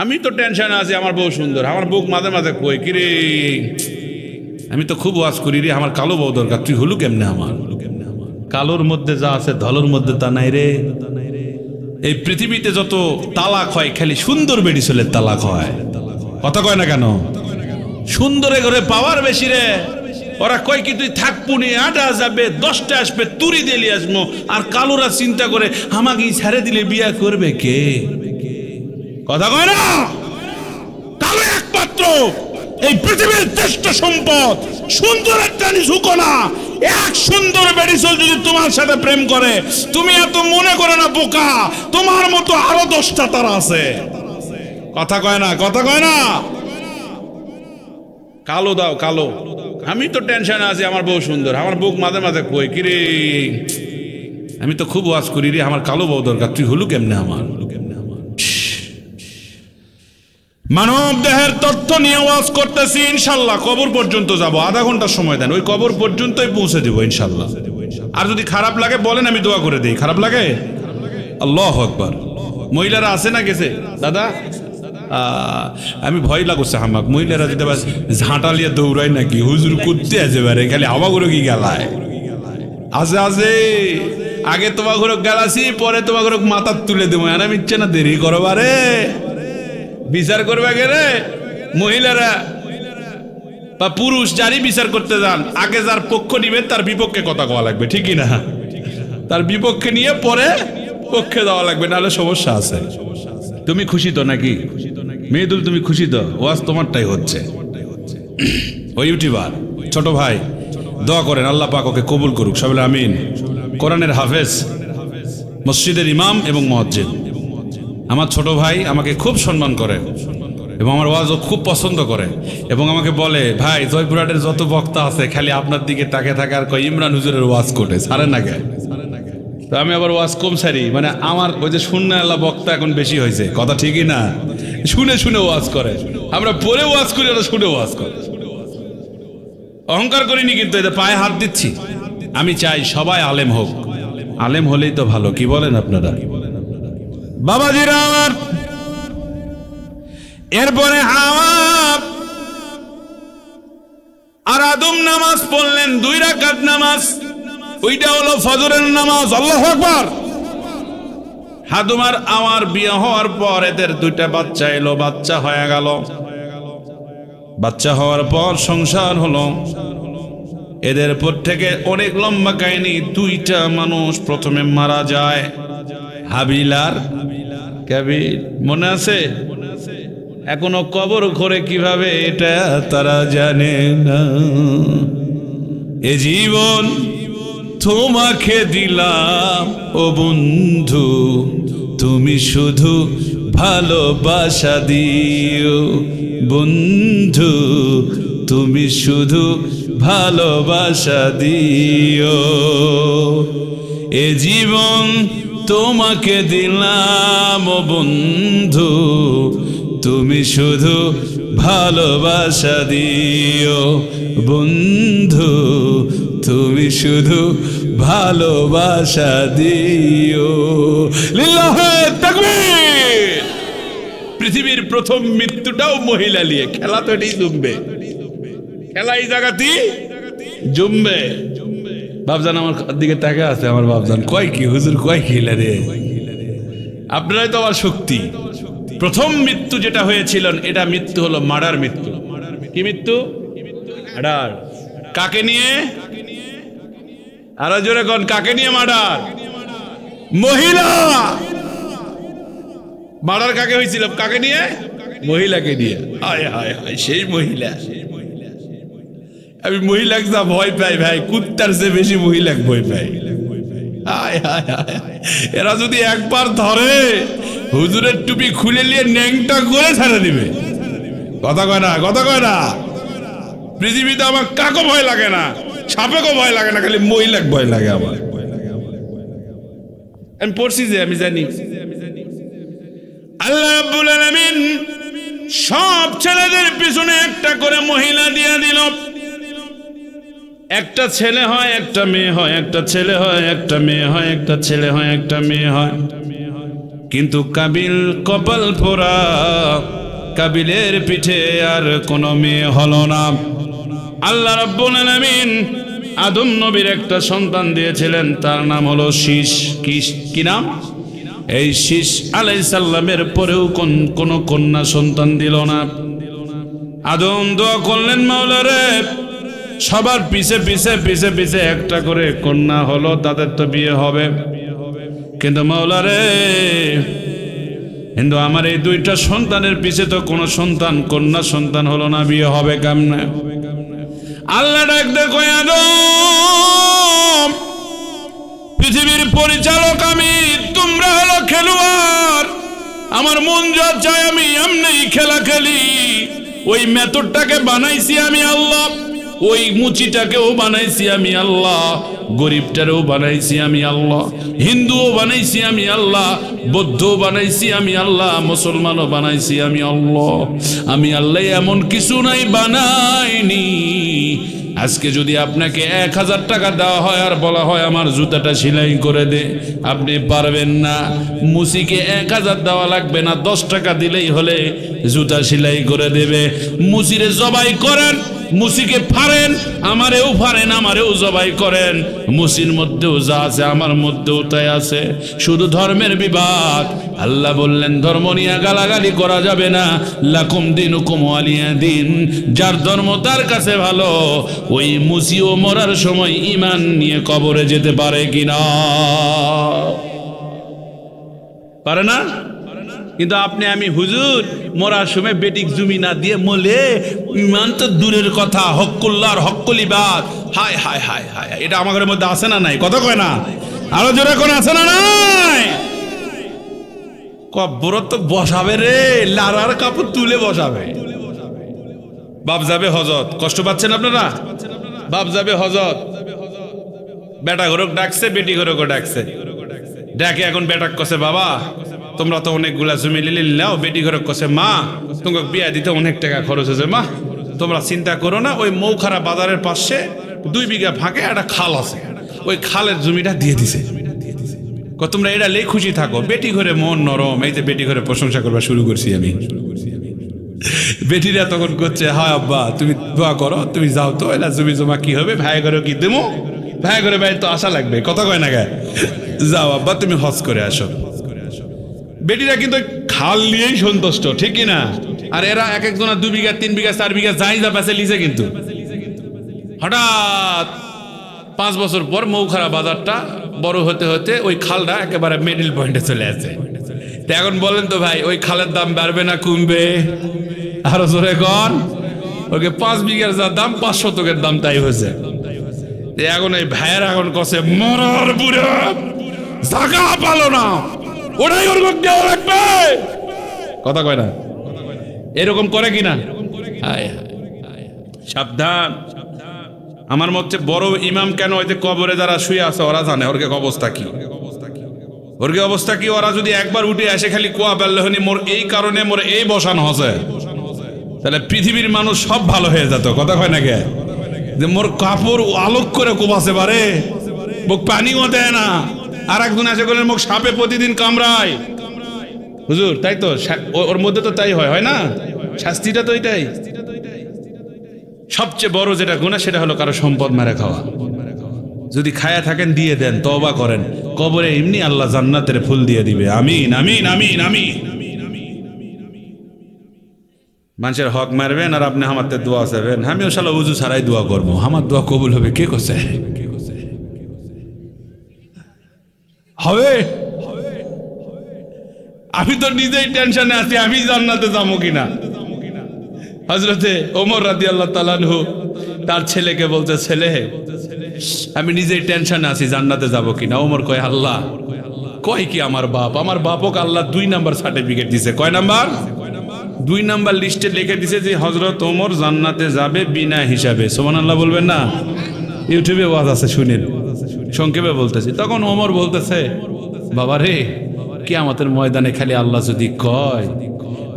আমি তো টেনশনে আছি, আমার বউ সুন্দর। আমার বউ মাঝে মাঝে কই কিরে আমি তো খুব ওয়াজ করি রে, আমার কালো বউ দরকার, তুই হলু কেমনে আমার? কালোর মধ্যে যা আছে, ধলোর মধ্যে তা নাই রে। এই পৃথিবীতে যত তালাক হয়, খালি সুন্দর বেডি ছেলের তালাক হয়। কথা কয় না কেন? সুন্দরে ঘরে পাওয়ার বেশি রে। ওরা কয় কি, তুই থাকপুনি আটা যাবে দশটা আসবে, তুরি দিলি আসব আর কালোরা চিন্তা করে আমাকে ছেড়ে দিলে বিয়া করবে কে? কথা কয় না? কালো একমাত্র এই পৃথিবীর শ্রেষ্ঠ সম্পদ, সুন্দর একটা ঝুঁকো না এক সুন্দর বেডিসল যদি তোমার সাথে প্রেম করে, তুমি এত মনে করো না, বোকা, তোমার মতো আরও দশটা তারা আছে। কথা কয় না, কথা কয় না? কালো দাও, কালো। আমি তো টেনশন আছি, আমার বউ সুন্দর। আমার বউ মাঝে মাঝে কই, কিরে? আমি তো খুব ওয়াজ করি রে, আমার কালো বউ দরকার, তুই হলু কেমনে আমার? মানব দেহের তথ্য নিয়ে ওয়াজ করতেছি, ইনশাল্লাহ কবর পর্যন্ত যাব। আধা ঘণ্টা সময় দেন, ওই কবর পর্যন্তই পৌঁছে দেবো, ইনশাল্লাহ। আর যদি খারাপ লাগে, বলেন, আমি দোয়া করে দিই। খারাপ লাগে? আল্লাহ আকবার। মহিলারা আছে না গেছে? দাদা আমি ভয় লাগছে হামাক মহিলারা যদি আবার ঝাঁটালিয়া দৌড়ায় নাকি, হুজুর করতে আছে বারে, খালি করে কি গেলায়? আছে আছে আগে তোমার ঘরে গেলাসি পরে তোমার ঘরে মাথা তুলে দেবো। আর আমি ইচ্ছে না দেরি করো বারে। বিচার করবে গেলে মহিলারা বা পুরুষ যারই বিচার করতে যান, আগে যার পক্ষ নিবেন তার বিপক্ষে কথা কওয়া লাগবে ঠিকই না তার বিপক্ষে নিয়ে পরে পক্ষে দেওয়া লাগবে, নাহলে সমস্যা আছে। তুমি খুশি তো নাকি? মেয়েদুল তুমি খুশি তো? ওয়াজ তোমারটাই হচ্ছে। ও ইউটিউবার, ছোট ভাই, দোয়া করেন, আল্লাহ পাক ওকে কবুল করুক, সবাই আমিন। কোরআনের হাফেজ, মসজিদের ইমাম এবং মসজিদ। আমার ছোট ভাই আমাকে খুব সম্মান করে এবং আমার ওয়াজও খুব পছন্দ করে এবং আমাকে বলে, ভাই, জয়পুরহাটের যত বক্তা আছে, খালি আপনার দিকে তাকে থাকে আর কয় ইমরান হুজুরের ওয়াজ কোটে সারে না গে তো আমি আবার ওয়াজ কম সারি মানে আমার ওই যে শূন্য আল্লাহ বক্তা এখন বেশি হয়েছে, কথা ঠিকই না? শুনে শুনে ওয়াজ করে, আমরা পরে ওয়াজ করি, ওরা শুনে ওয়াজ করে। অহংকার করিনি কিন্তু এটা পায়ে হাত দিচ্ছি। আমি চাই সবাই আলেম হোক। আলেম হলেই তো ভালো, কি বলেন আপনারা? বাবাজিরা আমার এরপরে হাওয়া আর আদম নামাজ পড়লেন, দুই রাকাত নামাজ, ওইটা হলো ফজরের নামাজ, আল্লাহ আকবার। হাদুমার আমার বিয়ে হওয়ার পর এদের দুইটা বাচ্চা এলো, বাচ্চা হয়ে গেল। বাচ্চা হওয়ার পর সংসার হলো। এদের থেকে অনেক লম্বা কাহিনী, দুইটা মানুষ প্রথমে মারা যায়। হাবিল কাবিল মনে আছে? এখনও কবর ঘরে কীভাবে এটা তারা জানে না। এ জীবন তোমাকে দিলাম, ও বন্ধু, তুমি শুধু ভালোবাসা দিও। বন্ধু, তুমি শুধু ভালোবাসা দিও। এ জীবন তোমাকে দিলাম বন্ধু, তুমি শুধু ভালোবাসা দিও। বন্ধু, তুমি শুধু ভালোবাসা দিও। পৃথিবীর প্রথম মৃত্যুটাও মহিলা নিয়ে খেলা তো এটাই জমবে। খেলা এই জায়গাতেই জমবে। বাবজান আমার দিকে তাকে আছে, আমার বাবজান কয় কি, হুজুর কয় কি রে? আপনারাই তো আমার শক্তি। প্রথম মৃত্যু যেটা হয়েছিল, এটা মৃত্যু হলো মার্ডার মৃত্যু। কি মৃত্যু? মার্ডার কাকে নিয়ে? আরও জোরে কোন, কাকে নিয়ে মার্ডার মহিলা! মার্ডার কাকে হয়েছিল? কাকে নিয়ে? মহিলাকে নিয়ে। হায় হায় হায়, সেই মহিলা। আমি মহিলাকে যা ভয় পাই ভাই, কুত্তার চেয়ে বেশি মহিলাকে ভয় পাই। এরা যদি একবার ধরে, হুজুরের টুপি খুলে নিয়ে ন্যাংটা করে ছেড়ে দিবে। কথা কয় না, কথা কয় না। পৃথিবীতে আমার কাকো ভয় লাগে না, সাপেকও ভয় লাগে না, খালি মহিলাকে ভয় লাগে আমার। আমি পড়ছি যে, আমি জানি। আল্লাহ রাব্বুল আলামিন সব ছেলেদের পিছনে একটা করে মহিলা দিয়ে দিল। একটা ছেলে হয়, একটা মেয়ে হয়, একটা ছেলে হয়, একটা মেয়ে হয়, একটা ছেলে হয়, একটা মেয়ে হয়। কিন্তু কাবিল কপাল ফোরা কাবিলের পিঠে আর কোনো মেয়ে হলো না। আল্লাহ রাব্বুল আদম নবীর একটা সন্তান দিয়েছিলেন, তার নাম হলো শীষ কিস কি নাম? এই শীষ আলাই সাল্লামের পরেও কোন, কোনো কন্যা সন্তান দিল না। আদম দোয়া করলেন মাওলা মাওলারে সবার পিছে পিছে পিছে পিছে একটা করে কন্যা হলো, তাদের তো বিয়ে হবে। কিন্তু মাওলারে, কিন্তু আমার এই দুইটা সন্তানের পিছে তো কোনো সন্তান, কন্যা সন্তান হলো না, বিয়ে হবে কেমনে? আল্লাহ ডাক দেখো আদম, পৃথিবীর পরিচালক আমি, তোমরা হলো খেলোয়াড়। আমার মন যা চায় আমি এমনি খেলা খেলি। ওই মেথডটাকে বানাইছি আমি, আল্লাহ। ওই মুচিটাকেও বানাইছি আমি আল্লাহ, গরিবটারেও বানাইছি আমি আল্লাহ, হিন্দুও বানাইছি আমি আল্লাহ, বৌদ্ধও বানাইছি আমি আল্লাহ, মুসলমানও বানাইছি আমি আল্লাহ। আমি আল্লাহ এমন কিছু নাই বানাইনি। আজকে যদি আপনাকে এক হাজার টাকা দেওয়া হয় আর বলা হয় আমার জুতাটা সেলাই করে দে, আপনি পারবেন না। মুসিকে এক হাজার দেওয়া লাগবে না, দশ টাকা দিলেই হলে জুতা সেলাই করে দেবে। মুসিরে জবাই করেন মুসিকে ফারেন আমারেও ফারেন আমারেও জবাই করেন। মুসির মধ্যেও যা আছে, আমার মধ্যেও তাই আছে। শুধু ধর্মের বিবাদ। আল্লাহ বললেন, ধর্ম নিয়ে গালাগালি করা যাবে না। লাকুম দিন হুকুম আলিয়া দিন। যার ধর্ম তার কাছে ভালো, ওই মুসিও মরার সময় ইমান নিয়ে কবরে যেতে পারে কিনা? পারে না? কিন্তু আপনি, আমি হুজুর, মরার সময় বেটিক জমি না দিয়ে মলে, ইমান তো দূরের কথা, হক্কুল্লার হক্কুলিবাদ হায় হায় হায় হায় এটা আমাদের মধ্যে আছে না নাই? কথা কয় না? আরও জোরে কোন আছে না নাই? কব্বর তো বসাবে রে, লারার কাপড় তুলে বসাবে। বাপ যাবে হজত কষ্ট পাচ্ছেন আপনারা? বাপ যাবে হজত বেটা ঘরক ডাকছে, বেটি ঘরকও ডাকছে। ডাকে এখন বেটাক কছে বাবা। তোমরা তো অনেকগুলা জমি লিলি নাও বেটি ঘরে কছে মা, তোমাকে বিয়া দিতে অনেক টাকা খরচ হয়েছে, মা, তোমরা চিন্তা করো না, ওই মৌখারা বাজারের পাশে দুই বিঘা ফাঁকে একটা খাল আছে, ওই খালের জমিটা দিয়ে দিছে। তোমরা এটা লেই খুশি থাকো, বেটি ঘরে মন নরম, এই যে বেটি ঘরে প্রশংসা করবা শুরু করছি আমি। বেটিরা তখন করছে, হয় আব্বা, তুমি দোয়া করো, তুমি যাও তো এলা জমি জমা কি হবে, ভাই ঘরে কি দেবো? ভাই ঘরে ভাই তো আশা লাগবে, কথা কয় না গায়ে যাও আব্বা, তুমি হজ করে আসো। বেটিরা কিন্তু খাল নিয়েই সন্তুষ্ট, ঠিক না আর এরা এক একজনা দু বিঘা, তিন বিঘা, চার বিঘা, যাই যা পাশে লিছে কিন্তু। হঠাৎ পাঁচ বছর পর মৌখারা বাজারটা বড় হতে হতে ওই খালটা একেবারে মিডিল পয়েন্টে চলে আসে। তো এখন বলেন তো ভাই, ওই খালের দাম বাড়বে না কমবে? আরও জোরে কন। ওকে পাঁচ বিঘার যা দাম, পাঁচ শতকের দাম তাই হয়েছে। এখন এই ভাইয়ের এখন কষে মরার বুড়া, জাগা পালো না। ওটাই ওর দেওয়া লাগবে। কথা কয় না? এরকম করে কিনা। সাবধান। আমার মধ্যে বড় ইমাম কেন ওই যে কবরে যারা শুয়ে আছে ওরা জানে ওর অবস্থা কি? ওর কি অবস্থা কি? ওরা যদি একবার উঠে আসে খালি কুয়া পেলে হনি মোর এই কারণে মোর এই বসানো হসে। তাহলে পৃথিবীর মানুষ সব ভালো হয়ে যেত কথা কয় না কে? যে মোর কাপড় আলোক করে কোপাছে পারে মুখ পানিও দেয় না। আর একজন আছে বলেন মুখ সাপে প্রতিদিন কামড়ায়। হুজুর, তাই তো ওর মধ্যে তো তাই হয় হয় না? শাস্তিটা তো এটাই। সবচেয়ে বড় যেটা গুণা সেটা হলো কারও সম্পদ মেরে খাওয়া। যদি খায়া থাকেন, দিয়ে দেন তবা করেন। কবরে এমনি আল্লাহ জান্নাতের ফুল দিয়ে দিবে। আমিন আমিন আমিন আমিন। মানুষের হক মারবেন আর আপনি আমারতে দোয়া চাবেন আমিও শালা উজু ছাড়াই দোয়া করব। আমার দোয়া কবুল হবে, কে করছে হবে। আমি তো নিজেই টেনশনে আছি, আমি জান্নাতে যাব কিনা। হজরতে ওমর রাদি আল্লাহ তালানহু তার ছেলেকে বলতে ছেলে, আমি নিজেই টেনশনে আছি, জান্নাতে যাব কিনা? ওমর কয়, আল্লাহ, কয় কি আমার বাপ? আমার বাপক আল্লাহ দুই নাম্বার সার্টিফিকেট দিছে। কয় নাম্বার? দুই নাম্বার লিস্টে লিখে দিছে যে হজরত ওমর জান্নাতে যাবে বিনা হিসাবে। সোমান আল্লাহ বলবেন না? ইউটিউবে ওয়াজ আছে, শুনেন। সংক্ষেপে বলতেছি। তখন ওমর বলতেছে বাবা রে কি আমাদের ময়দানে খালি আল্লাহ যদি কয়,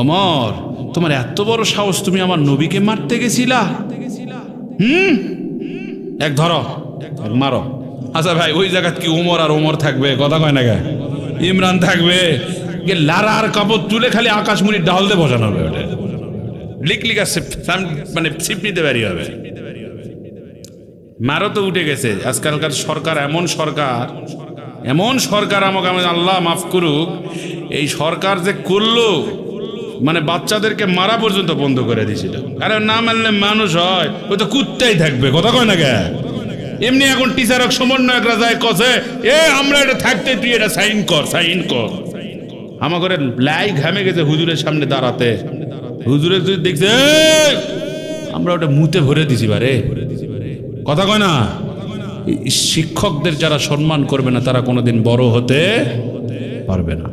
ওমর, তোমার এত বড় সাহস তুমি আমার নবীকে মারতে গেছিলা? হুম? এক ধরো, এক মারো। আচ্ছা ভাই, ওই জায়গাত কি ওমর আর ওমর থাকবে? কথা কয় না গে ইমরান থাকবে। গিয়ে লারার কাপড় তুলে খালি আকাশমণির ডাল দিয়ে বসানো হবে ওটা। লিক লিক আসছে মানে ছিপ নিতে পারি হবে। মারও তো উঠে গেছে। আজকালকার সরকার এমন সরকার এমন সরকার আমাকে আমি আল্লাহ মাফ করুক, এই সরকার যে করল মানে বাচ্চাদেরকে মারা পর্যন্ত বন্ধ করে দিয়েছিল আরে না মানলে মানুষ হয় ওই তো কুত্তাই থাকবে, কথা কয় না গে এমনি এখন টিচার এক সমন্বয়করা যায়, কছে, এ, আমরা এটা থাকতে, তুই এটা সাইন কর সাইন কর। আমার করে লাই ঘামে গেছে হুজুরের সামনে দাঁড়াতে। হুজুরের তুই দেখছে! আমরা ওটা মুতে ভরে দিছি, বারে। কথা কয় না? শিক্ষকদের যারা সম্মান করবে না তারা কোনোদিন বড় হতে পারবে না।